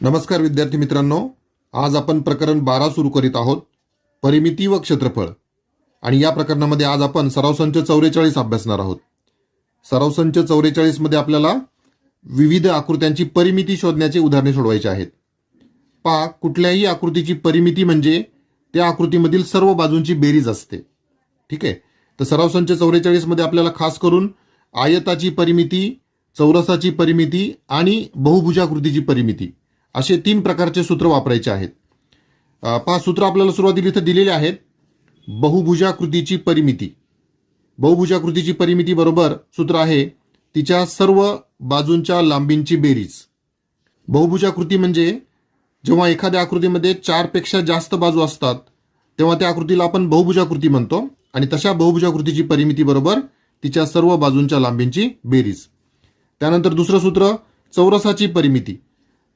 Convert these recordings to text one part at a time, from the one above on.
नमस्कार विद्यार्थी मित्रांनो. आज आपण प्रकरण बारा सुरू करीत आहोत. परिमिती व क्षेत्रफळ. आणि या प्रकरणामध्ये आज आपण सराव संच चौवेचाळीस अभ्यासणार आहोत. सराव संच चौवेचाळीसमध्ये आपल्याला विविध आकृत्यांची परिमिती शोधण्याचे उदाहरणे सोडवायचे आहेत. पा कुठल्याही आकृतीची परिमिती म्हणजे त्या आकृतीमधील सर्व बाजूंची बेरीज असते. ठीक आहे? तर सराव संच चौवेचाळीसमध्ये आपल्याला खास करून आयताची परिमिती चौरसाची परिमिती आणि बहुभुजाकृतीची परिमिती. असे तीन प्रकारचे सूत्र वापरायचे आहेत. पहा सूत्र आपल्याला सुरुवातीला इथं दिलेले आहेत. बहुभुजाकृतीची परिमिती. बहुभुजाकृतीची परिमिती बरोबर सूत्र आहे तिच्या सर्व बाजूंच्या लांबींची बेरीज. बहुभुजाकृती म्हणजे जेव्हा एखाद्या आकृतीमध्ये चारपेक्षा जास्त बाजू असतात तेव्हा त्या आकृतीला आपण बहुभुजाकृती म्हणतो आणि तशा बहुभुजाकृतीची परिमिती बरोबर तिच्या सर्व बाजूंच्या लांबींची बेरीज. त्यानंतर दुसरं सूत्र चौरसाची परिमिती.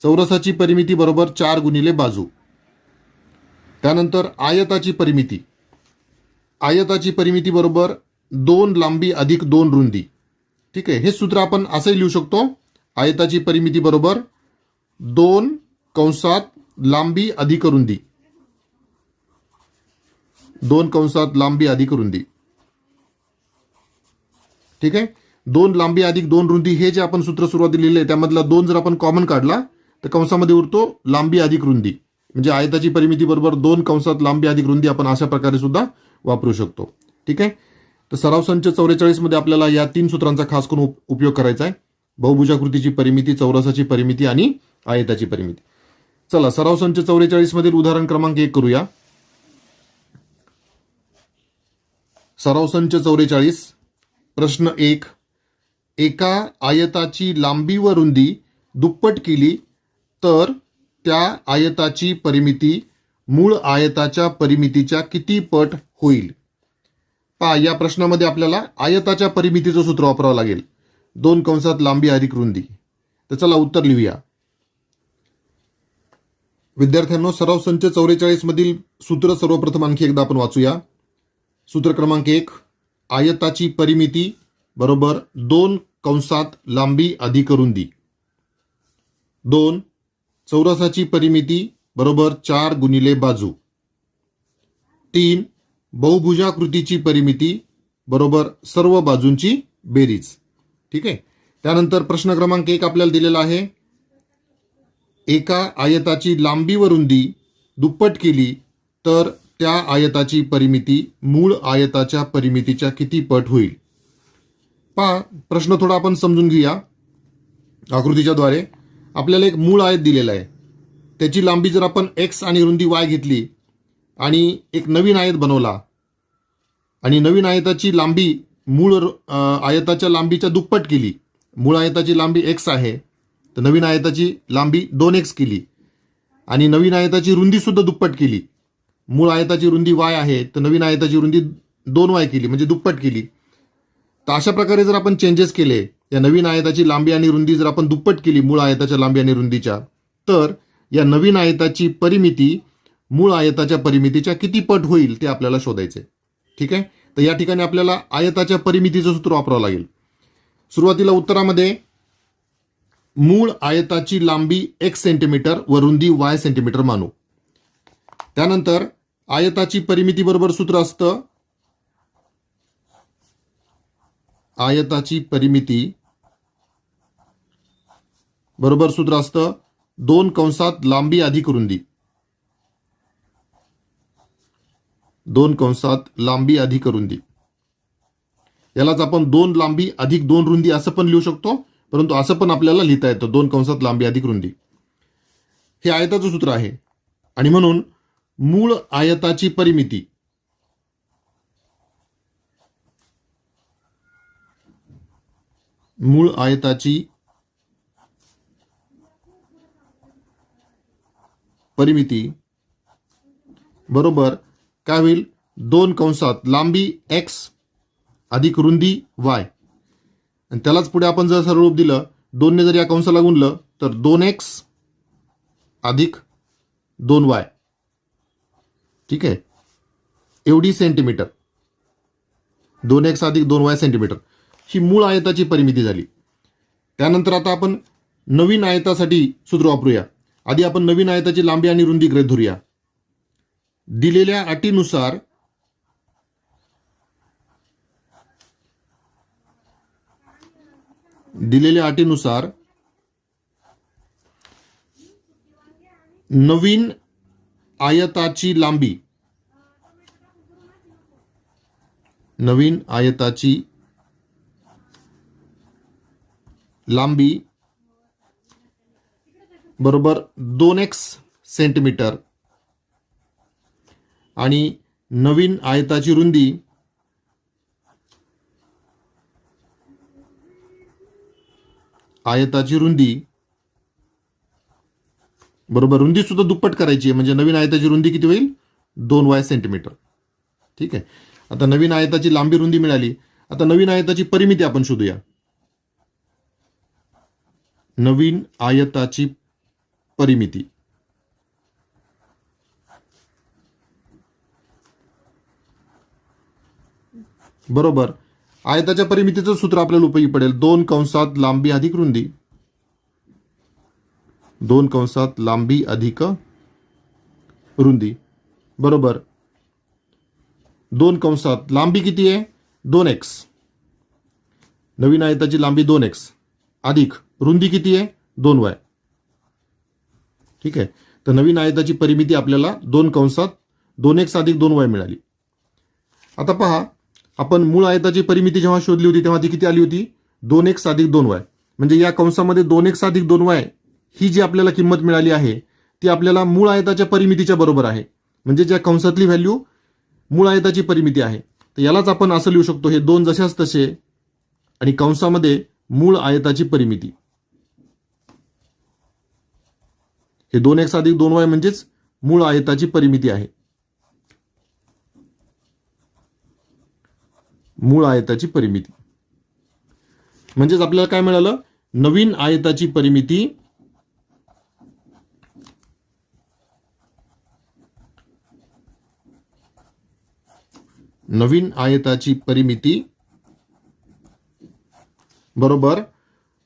चौरसाची परिमिती बरोबर चार गुणिले बाजू. त्यानंतर आयताची परिमिती. आयताची परिमिती बरोबर दोन लांबी अधिक दोन रुंदी. ठीक आहे हे सूत्र आपण असंही लिहू शकतो. आयताची परिमिती बरोबर दोन कंसात लांबी अधिक रुंदी. दोन कंसात लांबी अधिक रुंदी. ठीक आहे दोन लांबी अधिक दोन रुंदी हे जे आपण सूत्र सुरुवाती लिहिले त्यामधला दोन जर आपण कॉमन काढला तर कंसामध्ये उरतो लांबी अधिक रुंदी. म्हणजे आयताची परिमिती बरोबर दोन कंसात लांबी अधिक रुंदी आपण अशा प्रकारे सुद्धा वापरू शकतो. ठीक आहे? तर सराव संच चौवेचाळीसमध्ये आपल्याला या तीन सूत्रांचा खास करून उप- उपयोग करायचा आहे. बहुभुजाकृतीची परिमिती चौरसाची परिमिती आणि आयताची परिमिती. चला सराव संच चौवेचाळीस मधील उदाहरण क्रमांक एक करूया. सराव संच चौवेचाळीस प्रश्न एक. एका आयताची लांबी व रुंदी दुप्पट केली तर त्या आयताची परिमिती मूळ आयताच्या परिमितीच्या किती पट होईल? पहा या प्रश्नामध्ये आपल्याला आयताच्या परिमितीचं सूत्र वापरावं लागेल. दोन कंसात लांबी अधिक रुंदी. तर चला उत्तर लिहूया. विद्यार्थ्यांनो सराव संच चौवेचाळीस मधील सूत्र सर्वप्रथम आणखी एकदा आपण वाचूया. सूत्र क्रमांक एक आयताची परिमिती बरोबर दोन कंसात लांबी अधिक रुंदी. दोन चौरसाची परिमिती बरोबर चार गुणिले बाजू. तीन बहुभुजाकृतीची परिमिती बरोबर सर्व बाजूंची बेरीज. ठीक आहे? त्यानंतर प्रश्न क्रमांक एक आपल्याला दिलेला आहे. एका आयताची लांबी व रुंदी दुप्पट केली तर त्या आयताची परिमिती मूळ आयताच्या परिमितीच्या किती पट होईल? पहा प्रश्न थोडा आपण समजून घेऊया आकृतीच्या द्वारे. आपल्याला एक मूळ आयत दिलेला आहे. त्याची लांबी जर आपण एक्स आणि रुंदी वाय घेतली आणि एक नवीन आयत बनवला आणि नवीन आयताची लांबी मूळ आयताच्या लांबीच्या दुप्पट केली मूळ आयताची लांबी एक्स आहे तर नवीन आयताची लांबी दोन एक्स केली आणि नवीन आयताची रुंदी सुद्धा दुप्पट केली. मूळ आयताची रुंदी वाय आहे तर नवीन आयताची रुंदी दोन वाय केली म्हणजे दुप्पट केली. तर अशा प्रकारे जर आपण चेंजेस केले या नवीन आयताची लांबी आणि रुंदी जर आपण दुप्पट केली मूळ आयताच्या लांबी आणि रुंदीच्या तर या नवीन आयताची परिमिती मूळ आयताच्या परिमितीच्या किती पट होईल ते आपल्याला शोधायचे ठीक आहे? तर या ठिकाणी आपल्याला आयताच्या परिमितीचं सूत्र वापरावं लागेल. सुरुवातीला उत्तरामध्ये मूळ आयताची लांबी एक सेंटीमीटर व रुंदी वाय सेंटीमीटर मानू. त्यानंतर आयताची परिमिती बरोबर सूत्र असतं. आयताची परिमिती बरोबर सूत्र असतं दोन कंसात लांबी अधिक रुंदी दोन कंसात लांबी अधिक रुंदी यालाच आपण दोन लांबी अधिक दोन रुंदी असं पण लिहू शकतो परंतु असं पण आपल्याला लिहिता येतं दोन कंसात लांबी अधिक रुंदी हे आयताचं सूत्र आहे. आणि म्हणून मूळ आयताची परिमिती. मूळ आयताची परिमिती. बरोबर. काय होईल? दोन कंसात लांबी एक्स अधिक रुंदी वाय आणि त्यालाच पुढे आपण जर सरळ रूप दिलं दोनने जर या कंसाला गुणलं तर दोन एक्स अधिक दोन वाय ठीक आहे? एवढी सेंटीमीटर दोन एक्स अधिक दोन वाय सेंटीमीटर ही मूळ आयताची परिमिती झाली. त्यानंतर आता आपण नवीन आयतासाठी सूत्र वापरूया. आधी आपण नवीन आयताची लांबी आणि रुंदी गृहीत धरूया. दिलेल्या अटीनुसार दिलेल्या अटीनुसार नवीन आयताची लांबी नवीन आयताची लांबी बरोबर दोन एक्स सेंटीमीटर आणि नवीन आयताची रुंदी आयताची रुंदी. बरोबर रुंदी सुद्धा दुप्पट करायची आहे. म्हणजे नवीन आयताची रुंदी किती होईल? दोन वाय सेंटीमीटर ठीक आहे? आता नवीन आयताची लांबी रुंदी मिळाली. आता नवीन आयताची परिमिती आपण शोधूया. नवीन आयताची परिमिती. बरोबर. आयताच्या परिमितीचं सूत्र आपल्याला उपयोगी पडेल. दोन कंसात लांबी अधिक रुंदी. दोन कंसात लांबी अधिक रुंदी. बरोबर. दोन कंसात लांबी किती आहे? दोन एक्स नवीन आयताची लांबी दोन एक्स अधिक रुंदी किती आहे? दोन वाय ठीक आहे? तर नवीन आयताची परिमिती आपल्याला दोन कंसात दोन एक साधिक दोन वाय मिळाली. आता पहा आपण मूळ आयताची परिमिती जेव्हा शोधली होती तेव्हा ती किती आली होती? दोन एक साधिक दोन वाय. म्हणजे या कंसामध्ये दोन एक साधिक दोन वाय ही जी आपल्याला किंमत मिळाली आहे ती आपल्याला मूळ आयताच्या परिमितीच्या बरोबर आहे. म्हणजे ज्या कंसातली व्हॅल्यू मूळ आयताची परिमिती आहे. तर यालाच आपण असं लिहू शकतो हे दोन जशाच तसे आणि कंसामध्ये मूळ आयताची परिमिती. हे दोन एक्स अधिक दोन वाय म्हणजेच मूळ आयताची परिमिती आहे. मूळ आयताची परिमिती. म्हणजेच आपल्याला काय मिळालं? नवीन आयताची परिमिती नवीन आयताची परिमिती बरोबर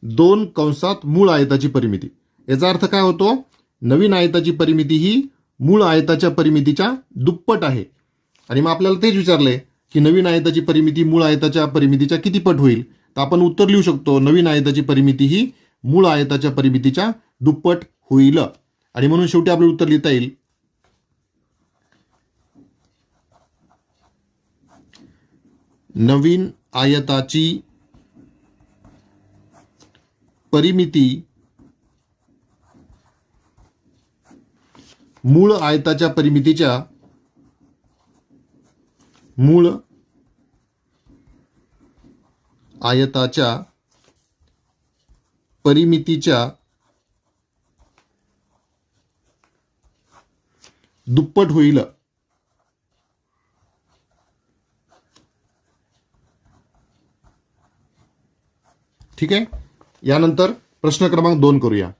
दोन कंसात मूळ आयताची परिमिती. याचा अर्थ काय होतो? नवीन आयताची परिमिती ही मूळ आयताच्या परिमितीच्या दुप्पट आहे. आणि मग आपल्याला तेच विचारलंय की नवीन आयताची परिमिती मूळ आयताच्या परिमितीच्या किती पट होईल? तर आपण उत्तर लिहू शकतो नवीन आयताची परिमिती ही मूळ आयताच्या परिमितीच्या दुप्पट होईल. आणि म्हणून शेवटी आपलं उत्तर लिहिता येईल. नवीन आयताची परिमिती मूळ आयताच्या परिमितीच्या मूळ आयताच्या परिमितीच्या दुप्पट होईल. ठीक आहे? यानंतर प्रश्न क्रमांक दोन करूया.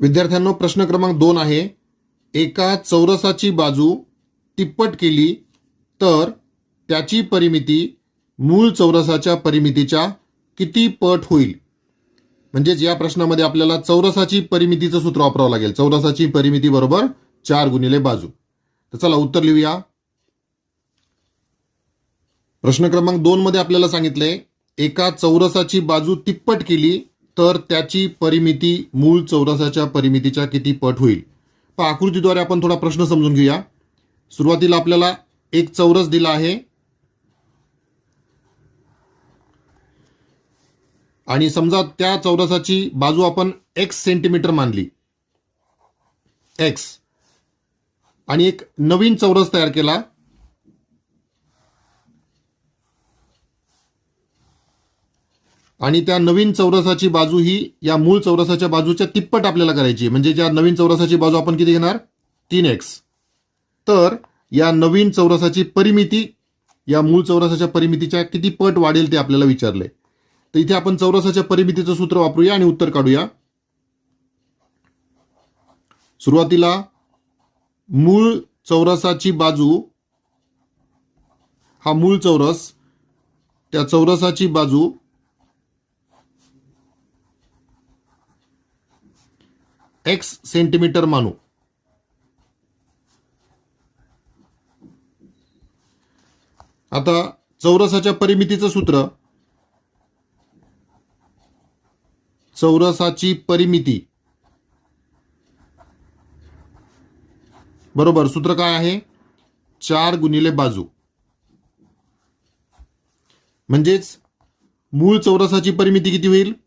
विद्यार्थ्यांनो प्रश्न क्रमांक दोन आहे. एका चौरसाची बाजू तिप्पट केली तर त्याची परिमिती मूळ चौरसाच्या परिमितीच्या किती पट होईल? म्हणजेच या प्रश्नामध्ये आपल्याला चौरसाची परिमितीचं सूत्र वापरावं लागेल. चौरसाची परिमिती बरोबर चार गुणिले बाजू. तर चला उत्तर लिहूया. प्रश्न क्रमांक दोन मध्ये आपल्याला सांगितलंय एका चौरसाची बाजू तिप्पट केली तर त्याची परिमिती मूळ चौरसाच्या परिमितीच्या किती पट होईल? पहा आकृतीद्वारे आपण थोडा प्रश्न समजून घेऊया. सुरुवातीला आपल्याला एक चौरस दिला आहे. आणि समजा त्या चौरसाची बाजू आपण एक्स सेंटीमीटर मानली. एक्स आणि एक नवीन चौरस तयार केला. आणि त्या नवीन चौरसाची बाजू ही या मूळ चौरसाच्या बाजूच्या तिप्पट आपल्याला करायची म्हणजे ज्या नवीन चौरसाची बाजू आपण किती घेणार? तीन एक्स तर या नवीन चौरसाची परिमिती या मूळ चौरसाच्या परिमितीच्या किती पट वाढेल ते आपल्याला विचारलंय. तर इथे आपण चौरसाच्या परिमितीचं सूत्र वापरूया आणि उत्तर काढूया. सुरुवातीला मूळ चौरसाची बाजू हा मूळ चौरस त्या चौरसाची बाजू एक्स सेंटीमीटर मानू. आता चौरसाच्या परिमितीचं सूत्र. चौरसाची परिमिती. बरोबर सूत्र काय आहे? चार गुणिले बाजू. म्हणजेच मूळ चौरसाची परिमिती किती होईल?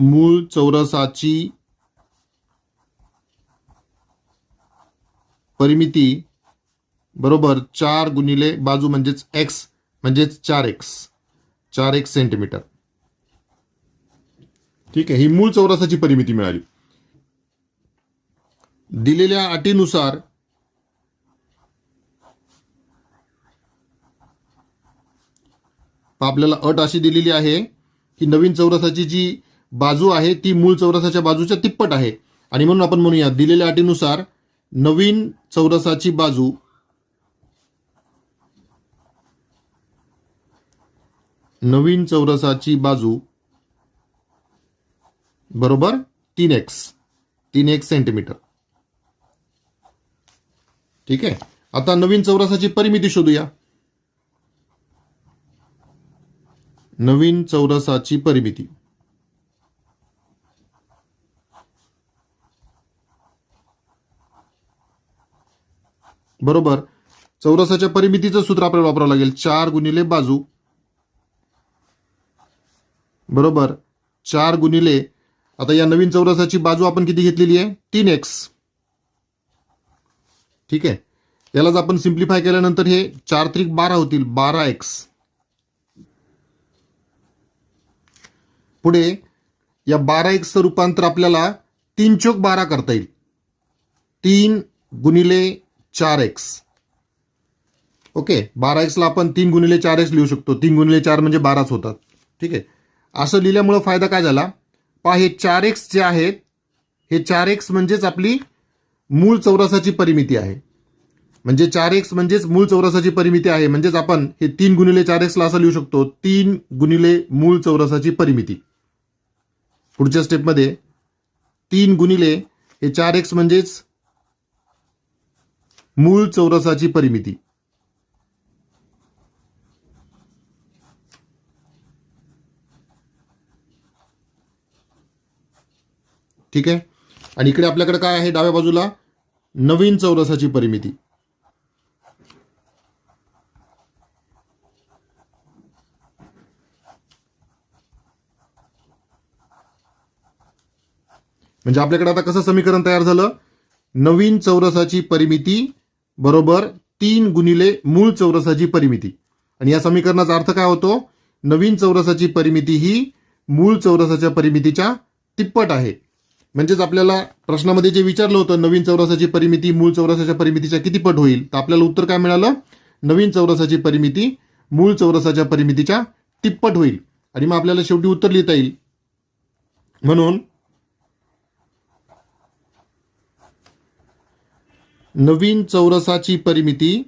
मूळ चौरसाची परिमिती बरोबर चार गुणिले बाजू म्हणजेच एक्स म्हणजेच चार एक्स चार एक्स सेंटीमीटर ठीक आहे ही मूळ चौरसाची परिमिती मिळाली. दिलेल्या अटीनुसार आपल्याला अट अशी दिलेली आहे की नवीन चौरसाची जी बाजू आहे ती मूळ चौरसाच्या बाजूच्या तिप्पट आहे. आणि म्हणून आपण म्हणूया दिलेल्या अटीनुसार नवीन चौरसाची बाजू नवीन चौरसाची बाजू बरोबर तीन एक्स तीन एक्स सेंटीमीटर. ठीक आहे? आता नवीन चौरसाची परिमिती शोधूया. नवीन चौरसाची परिमिती. बरोबर. चौरसाच्या परिमितीचं सूत्र आपल्याला वापरावं लागेल. चार गुणिले बाजू. बरोबर. चार गुणिले आता या नवीन चौरसाची बाजू आपण किती घेतलेली आहे? तीन एक्स. ठीक आहे. यालाच आपण सिम्प्लिफाय केल्यानंतर हे चार त्रिक बारा होतील. बारा एक्स. पुढे या बारा एक्सचं रूपांतर आपल्याला तीन चोक बारा करता येईल. तीन गुणिले चार एक्स ओके बारा एक्सला आपण तीन गुणिले चार एक्स लिहू शकतो. तीन गुणिले चार म्हणजे बाराच होतात. ठीक आहे? असं लिहिल्यामुळं फायदा काय झाला? पहा हे चार एक्स जे आहेत हे चार एक्स म्हणजेच आपली मूळ चौरसाची परिमिती आहे. म्हणजे चार एक्स म्हणजेच मूळ चौरसाची परिमिती आहे. म्हणजेच आपण हे तीन गुणिले चार एक्सला असं लिहू शकतो तीन गुणिले मूळ चौरसाची परिमिती. पुढच्या स्टेपमध्ये तीन गुणिले हे चार एक्स म्हणजेच मूळ चौरसाची परिमिती. ठीक आहे? आणि इकडे आपल्याकडे काय आहे डाव्या बाजूला? नवीन चौरसाची परिमिती. म्हणजे आपल्याकडे आता कसं समीकरण तयार झालं? नवीन चौरसाची परिमिती बरोबर तीन गुणिले मूळ चौरसाची परिमिती. आणि या समीकरणाचा अर्थ काय होतो? नवीन चौरसाची परिमिती ही मूळ चौरसाच्या परिमितीच्या तिप्पट आहे. म्हणजेच आपल्याला प्रश्नामध्ये जे विचारलं होतं नवीन चौरसाची परिमिती मूळ चौरसाच्या परिमितीच्या किती पट होईल? तर आपल्याला उत्तर काय मिळालं? नवीन चौरसाची परिमिती मूळ चौरसाच्या परिमितीच्या तिप्पट होईल. आणि मग आपल्याला शेवटी उत्तर लिहिता येईल. म्हणून नवीन चौरसाची परिमिती.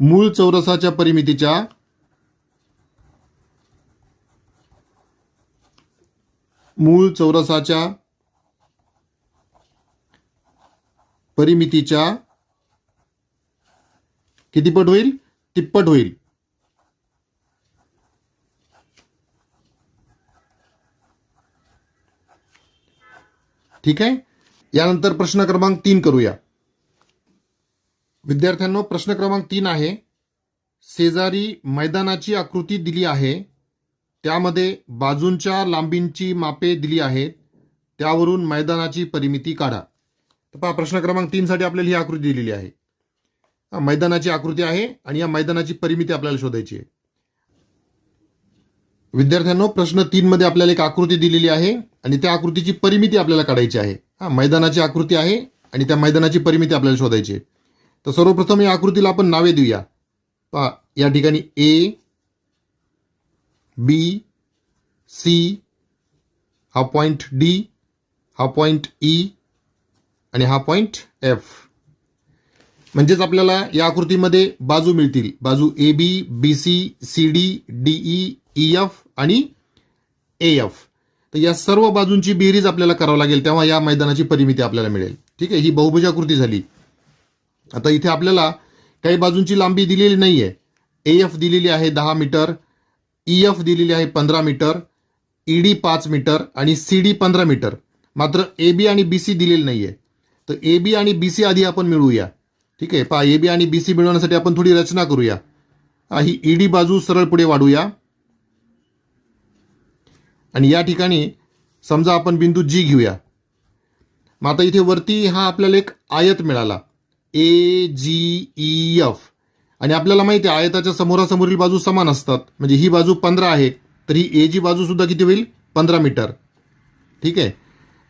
मूळ चौरसाच्या परिमितीच्या. मूळ चौरसाच्या. परिमितीच्या. कितीपट होईल? तिप्पट होईल. ठीक आहे? यानंतर प्रश्न क्रमांक तीन करूया. विद्यार्थ्यांनो प्रश्न क्रमांक तीन आहे. शेजारी मैदानाची आकृती दिली आहे. त्यामध्ये बाजूंच्या लांबींची मापे दिली आहेत. त्यावरून मैदानाची परिमिती काढा. तर पहा प्रश्न क्रमांक तीन साठी आपल्याला ही आकृती दिलेली आहे. मैदानाची आकृती आहे आणि या मैदानाची परिमिती आपल्याला शोधायची आहे. विद्यार्थ्यांनो प्रश्न तीन मध्ये आपल्याला एक आकृती दिलेली आहे. आणि त्या आकृतीची परिमिती आपल्याला काढायची आहे. हा मैदानाची आकृती आहे आणि त्या मैदानाची परिमिती आपल्याला शोधायची आहे. तर सर्वप्रथम या आकृतीला आपण नावे देऊया. पहा या ठिकाणी ए बी सी हा पॉइंट डी हा पॉइंट ई e आणि हा पॉइंट एफ म्हणजेच आपल्याला या आकृतीमध्ये बाजू मिळतील. बाजू A B B C C D D E F आणि ए एफ तर या सर्व बाजूंची बेरीज आपल्याला करावं लागेल तेव्हा या मैदानाची परिमिती आपल्याला मिळेल. ठीक आहे? ही बहुभुजाकृती झाली. आता इथे आपल्याला काही बाजूंची लांबी दिलेली नाही ए एफ दिलेली आहे दहा मीटर ई एफ दिलेली आहे पंधरा मीटर ईडी पाच मीटर आणि सी डी पंधरा मीटर. मात्र ए बी आणि बी सी दिलेली नाही आहे तर ए बी आणि बी सी आधी आपण मिळवूया. ठीक आहे? पहा ए बी आणि बी सी मिळवण्यासाठी आपण थोडी रचना करूया. ही ईडी बाजू सरळ पुढे वाढूया. आणि या ठिकाणी समजा आपण बिंदू जी घेऊया. मग आता इथे वरती हा आपल्याला एक आयत मिळाला. ए जी ई एफ आणि आपल्याला माहिती आहे आयताच्या समोरासमोरील बाजू समान असतात. म्हणजे ही बाजू पंधरा आहे तर ही ए जी बाजू सुद्धा किती होईल? पंधरा मीटर. ठीक आहे?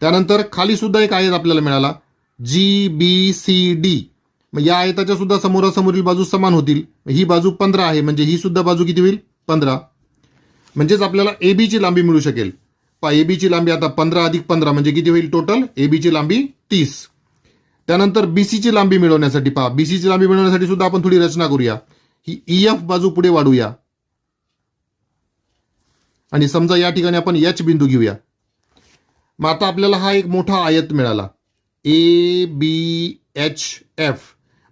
त्यानंतर खाली सुद्धा एक आयत आपल्याला मिळाला. जी बी सी डी मग या आयताच्या सुद्धा समोरासमोरील बाजू समान होतील. ही बाजू पंधरा आहे म्हणजे ही सुद्धा बाजू किती होईल? पंधरा. म्हणजेच आपल्याला ए ची लांबी मिळू शकेल. पहा ए बीची लांबी आता पंधरा अधिक पंधरा म्हणजे किती होईल टोटल ए ची लांबी तीस. त्यानंतर BC ची लांबी मिळवण्यासाठी पहा BC ची लांबी मिळवण्यासाठी सुद्धा आपण थोडी रचना करूया. ही ई एफ बाजू पुढे वाढूया. आणि समजा या ठिकाणी आपण एच बिंदू घेऊया. मग आता आपल्याला हा एक मोठा आयत मिळाला. ए बी एच एफ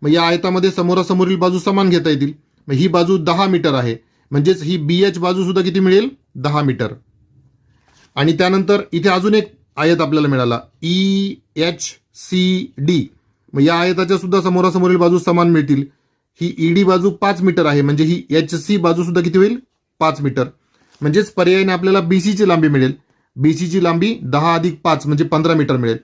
मग या आयतामध्ये समोरासमोरील बाजू समान घेता येतील. मग ही बाजू दहा मीटर आहे. म्हणजेच ही बी एच बाजू सुद्धा किती मिळेल? दहा मीटर. आणि त्यानंतर इथे अजून एक आयत आपल्याला मिळाला. ई एच सी डी मग या आयताच्या सुद्धा समोरासमोरील बाजू समान मिळतील. ही ईडी बाजू पाच मीटर आहे. म्हणजे ही एच सी बाजू सुद्धा किती होईल? पाच मीटर. म्हणजेच पर्यायाने आपल्याला BC ची लांबी मिळेल. BC ची लांबी दहा अधिक पाच म्हणजे पंधरा मीटर मिळेल.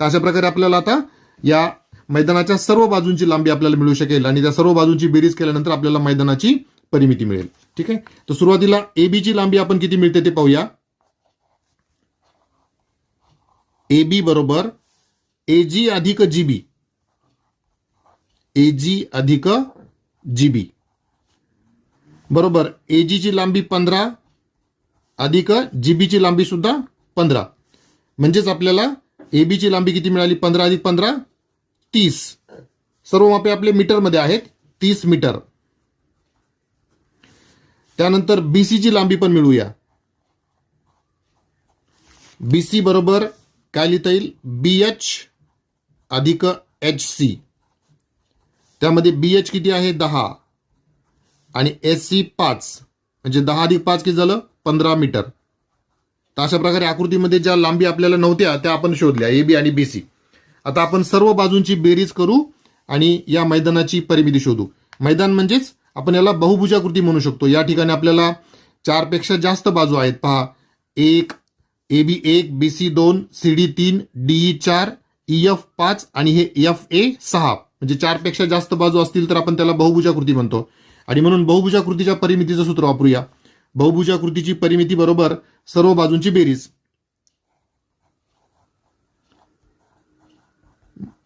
तर अशा प्रकारे आपल्याला आता या मैदानाच्या सर्व बाजूंची लांबी आपल्याला मिळू शकेल. आणि त्या सर्व बाजूंची बेरीज केल्यानंतर आपल्याला मैदानाची परिमिती मिळेल. ठीक आहे? तर सुरुवातीला AB ची लांबी आपण किती मिळते ते पाहूया. ए बी बरोबर ए जी अधिक जीबी ए जी अधिक जीबी बरोबर ए ची लांबी पंधरा अधिक जीबी ची लांबी सुद्धा पंधरा. म्हणजेच आपल्याला ए ची लांबी किती मिळाली? पंधरा अधिक पंधरा तीस. सर्व मापे आपले मीटरमध्ये आहेत तीस मीटर. त्यानंतर बीसीची ची लांबी पण मिळूया. बीसी बरोबर काय लिहिता येईल? बी एच अधिक एच सी त्यामध्ये बी एच किती आहे? दहा. आणि एस सी पाच. म्हणजे दहा अधिक पाच किती झालं? पंधरा मीटर. तर अशा प्रकारे आकृतीमध्ये ज्या लांबी आपल्याला नव्हत्या त्या आपण शोधल्या ए बी आणि बी सी आता आपण सर्व बाजूंची बेरीज करू आणि या मैदानाची परिमिती शोधू. मैदान म्हणजेच आपण याला बहुभुजाकृती म्हणू शकतो. या ठिकाणी आपल्याला चारपेक्षा जास्त बाजू आहेत. पहा एक ए बी एक बी सी दोन सी डी तीन डीई चार ई एफ पाच आणि हे एफ ए सहा. म्हणजे चारपेक्षा जास्त बाजू असतील तर आपण त्याला बहुभुजाकृती म्हणतो. आणि म्हणून बहुभुजाकृतीच्या परिमितीचं सूत्र वापरूया. बहुभुजाकृतीची परिमिती बरोबर सर्व बाजूंची बेरीज.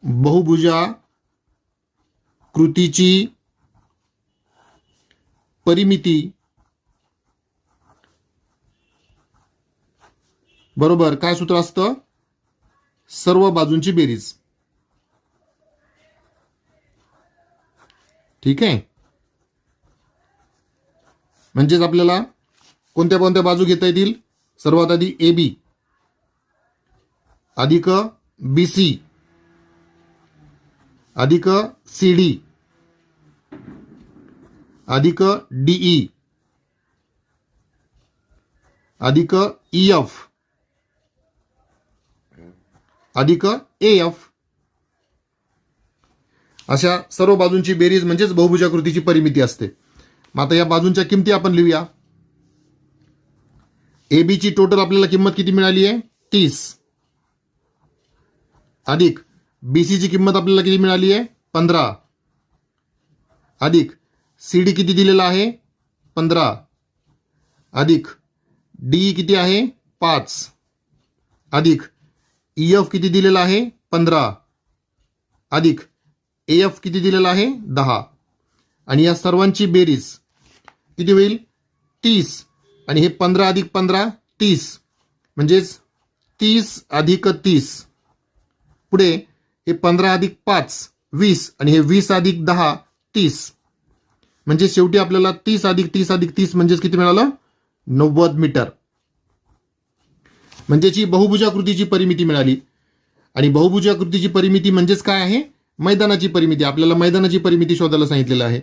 बहुभुजा कृतीची परिमिती. बरोबर काय सूत्र असतं? सर्व बाजूंची बेरीज. ठीक आहे? म्हणजेच आपल्याला कोणत्या कोणत्या बाजू घेता येतील? सर्वात आधी ए बी अधिक बी सी अधिक सी डी अधिक डीई अधिक ई एफ अधिक ए एफ अशा सर्व बाजूंची बेरीज म्हणजेच बहुभुजाकृतीची परिमिती असते. मग आता या बाजूंच्या किमती आपण लिहूया. ए ची टोटल आपल्याला किंमत किती मिळाली आहे? तीस. अधिक बीसीची किंमत आपल्याला किती मिळाली आहे? पंधरा. अधिक सी डी किती दिलेला आहे? पंधरा. अधिक. डी किती आहे? पाच. अधिक. ई एफ किती दिलेला आहे? पंधरा. अधिक. ए एफ किती दिलेला आहे? दहा. आणि या सर्वांची बेरीज किती होईल? तीस. आणि हे पंधरा अधिक पंधरा तीस. म्हणजेच तीस अधिक तीस. पुढे हे पंधरा अधिक पाच वीस. आणि हे वीस अधिक दहा तीस. म्हणजे शेवटी आपल्याला तीस अधिक तीस अधिक तीस म्हणजेच किती मिळालं? नव्वद मीटर. म्हणजेच ही बहुभुजाकृतीची परिमिती मिळाली. आणि बहुभुजाकृतीची परिमिती म्हणजेच काय आहे? मैदानाची परिमिती. आपल्याला मैदानाची परिमिती शोधायला सांगितलेलं आहे.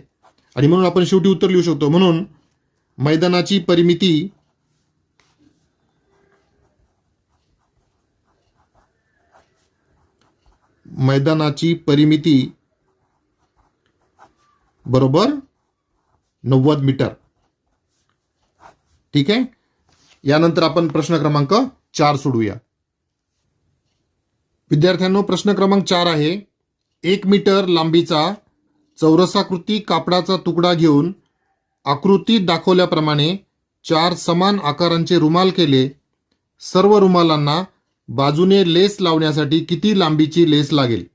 आणि म्हणून आपण शेवटी उत्तर लिहू शकतो. म्हणून मैदानाची परिमिती मैदानाची परिमिती बरोबर नव्वद मीटर. ठीक आहे? यानंतर आपण प्रश्न क्रमांक चार सोडूया. विद्यार्थ्यांनो प्रश्न क्रमांक चार आहे. एक मीटर लांबीचा चौरसाकृती कापडाचा तुकडा घेऊन आकृतीत दाखवल्याप्रमाणे चार समान आकारांचे रुमाल केले. सर्व रुमालांना बाजूने लेस लावण्यासाठी किती लांबीची लेस लागेल?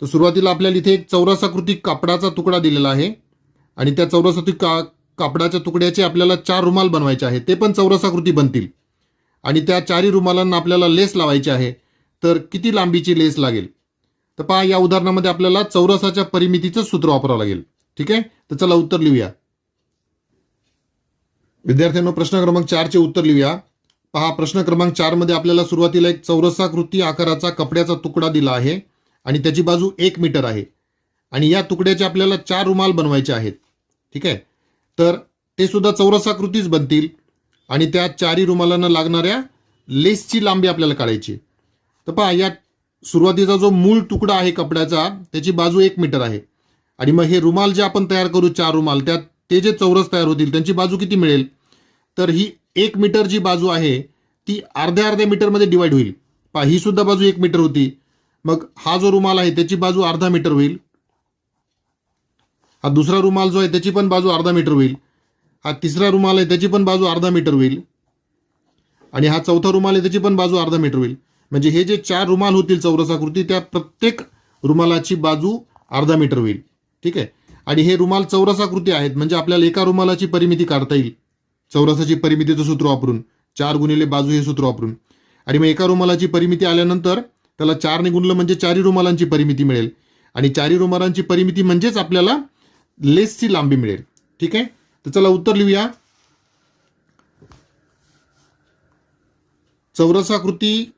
तर सुरुवातीला आपल्याला इथे एक चौरसाकृती कापडाचा तुकडा दिलेला आहे. आणि त्या चौरसाकृती का कापडाच्या तुकड्याचे आपल्याला चार रुमाल बनवायचे आहे ते पण चौरसाकृती बनतील. आणि त्या चारही रुमालांना आपल्याला लेस लावायची आहे तर किती लांबीची लेस लागेल? तर पहा या उदाहरणामध्ये आपल्याला चौरसाच्या परिमितीचं सूत्र वापरावं लागेल. ठीक आहे? तर चला उत्तर लिहूया. विद्यार्थ्यांनो प्रश्न क्रमांक चारचे उत्तर लिहूया. पहा प्रश्न क्रमांक चारमध्ये आपल्याला सुरुवातीला एक चौरसाकृती आकाराचा कपड्याचा तुकडा दिला आहे आणि त्याची बाजू एक मीटर आहे. आणि या तुकड्याचे आपल्याला चार रुमाल बनवायचे आहेत. ठीक आहे? तर ते सुद्धा चौरसाकृतीच बनतील आणि त्या चारही रुमालांना लागणाऱ्या लेसची लांबी आपल्याला काढायची तर पहा या सुरुवातीचा जो मूळ तुकडा आहे कपड्याचा त्याची बाजू एक मीटर आहे. आणि मग हे रुमाल जे आपण तयार करू चार रुमाल त्यात ते जे चौरस तयार होतील त्यांची बाजू किती मिळेल? तर ही एक मीटर जी बाजू आहे ती अर्ध्या अर्ध्या मीटरमध्ये डिवाईड होईल. पहा ही सुद्धा बाजू एक मीटर होती. मग हा जो रुमाल आहे त्याची बाजू अर्धा मीटर होईल. हा दुसरा रुमाल जो आहे त्याची पण बाजू अर्धा मीटर होईल. हा तिसरा रुमाल आहे त्याची पण बाजू अर्धा मीटर होईल. आणि हा चौथा रुमाल आहे त्याची पण बाजू अर्धा मीटर होईल. म्हणजे हे जे चार रुमाल होतील चौरसाकृती त्या प्रत्येक रुमालाची बाजू अर्धा मीटर होईल. ठीक आहे? आणि हे रुमाल चौरसाकृती आहेत म्हणजे आपल्याला एका रुमालाची परिमिती काढता येईल. चौरसाची परिमितीचं सूत्र वापरून. चार गुणिले बाजू हे सूत्र वापरून. आणि मग एका रुमालाची परिमिती आल्यानंतर त्याला चारने गुणलं म्हणजे चारी रुमालांची परिमिती मिळेल. आणि चारी रुमालांची परिमिती म्हणजेच आपल्याला लेसची लांबी मिळेल. ठीक आहे? तर चला उत्तर लिहूया. चौरसाकृती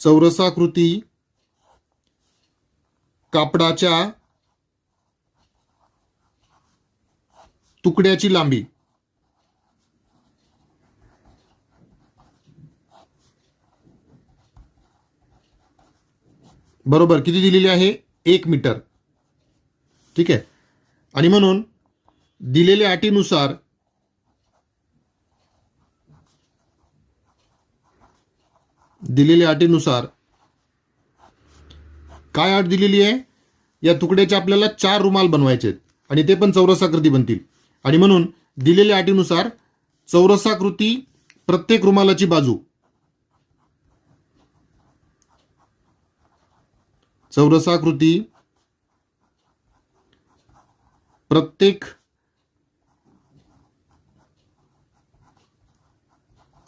चौरसाकृती कापडाच्या तुकड्याची लांबी. बरोबर किती दिलेली आहे? एक मीटर. ठीक आहे? आणि म्हणून दिलेल्या अटीनुसार दिलेल्या अटीनुसार काय अट दिलेली आहे? या तुकड्याचे आपल्याला चार रुमाल बनवायचे आहेत. आणि ते पण चौरसाकृती बनतील. आणि म्हणून दिलेल्या अटीनुसार चौरसाकृती प्रत्येक रुमालाची बाजू. चौरसाकृती. प्रत्येक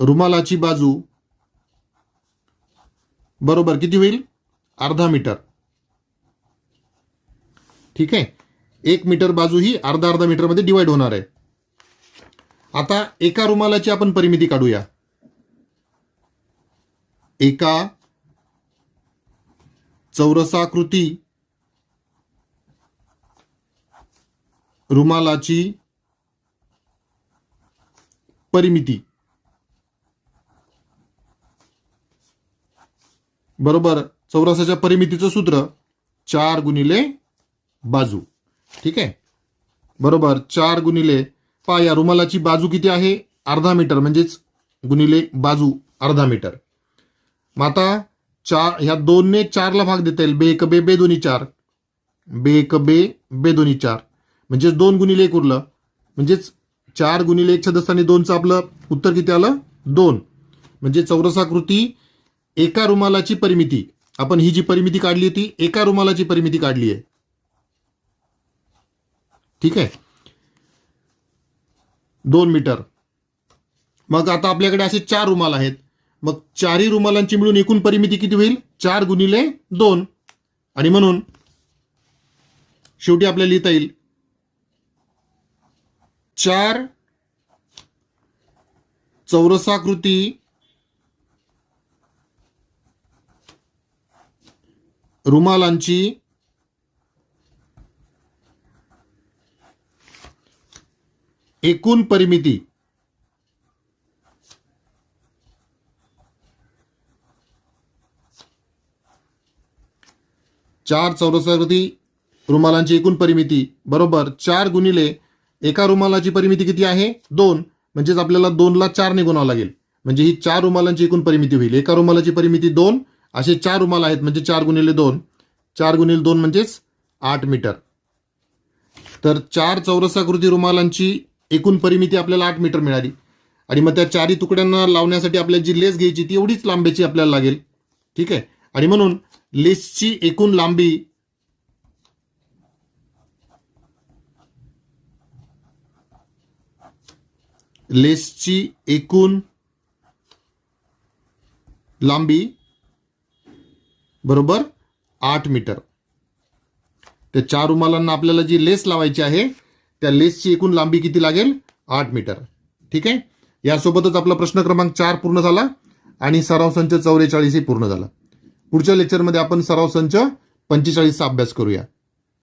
रुमालाची बाजू बरोबर किती होईल? अर्धा मीटर. ठीक आहे? एक मीटर बाजू ही अर्धा अर्धा मीटरमध्ये डिवाइड होणार आहे. आता एका रुमालाची आपण परिमिती काढूया. एका चौरसाकृती रुमालाची परिमिती. बरोबर? चौरसाच्या परिमितीचं सूत्र चार गुणिले बाजू. ठीक आहे? बरोबर? चार गुणिले पा या रुमालाची बाजू किती आहे? अर्धा मीटर म्हणजेच गुणिले बाजू अर्धा मीटर. मग आता चार ह्या दोनने चारला भाग देता येईल. बे एक बे बे दोन्ही चार. बे एक बे बे दोन्ही चार. म्हणजेच दोन गुणिले एक उरलं. म्हणजेच चार गुणिले एक छदस्थानी दोनचं आपलं उत्तर किती आलं? दोन. म्हणजे चौरसाकृती एका रुमालाची परिमिती. आपण ही जी परिमिती काढली होती एका रुमालाची परिमिती काढली आहे. ठीक आहे? दोन मीटर. मग आता आपल्याकडे असे चार रुमाल आहेत. मग चारही रुमालांची मिळून एकूण परिमिती किती होईल? चार गुणिले दोन. आणि म्हणून शेवटी आपल्याला लिहिता येईल. चार चौरसाकृती रुमालांची एकूण परिमिती चार चौरसाकृती रुमालांची एकूण परिमिती. बरोबर चार गुणिले एका रुमालाची परिमिती किती आहे? दोन. म्हणजेच आपल्याला दोनला चार गुणावं लागेल. म्हणजे ही चार रुमालांची एकूण परिमिती होईल. एका रुमालाची परिमिती दोन असे चार रुमाल आहेत म्हणजे चार गुणिले दोन. चार गुणिले दोन म्हणजेच आठ मीटर. तर चार चौरसाकृती रुमालांची एकूण परिमिती आपल्याला आठ मीटर मिळाली. आणि मग त्या चारही तुकड्यांना लावण्यासाठी आपल्याला जी लेस घ्यायची ती एवढीच लांबीची आपल्याला लागेल. ठीक आहे? आणि म्हणून लिस्टची एकूण लांबी लेसची एकूण लांबी बरोबर आठ मीटर. त्या चार रुमालांना आपल्याला जी लेस लावायची आहे त्या लेसची एकूण लांबी किती लागेल? आठ मीटर. ठीक आहे? यासोबतच आपला प्रश्न क्रमांक चार पूर्ण झाला आणि सराव संच चौवेचाळीसही पूर्ण झाला. पुढच्या लेक्चरमध्ये आपण सराव संच पंचेचाळीसचा अभ्यास करूया.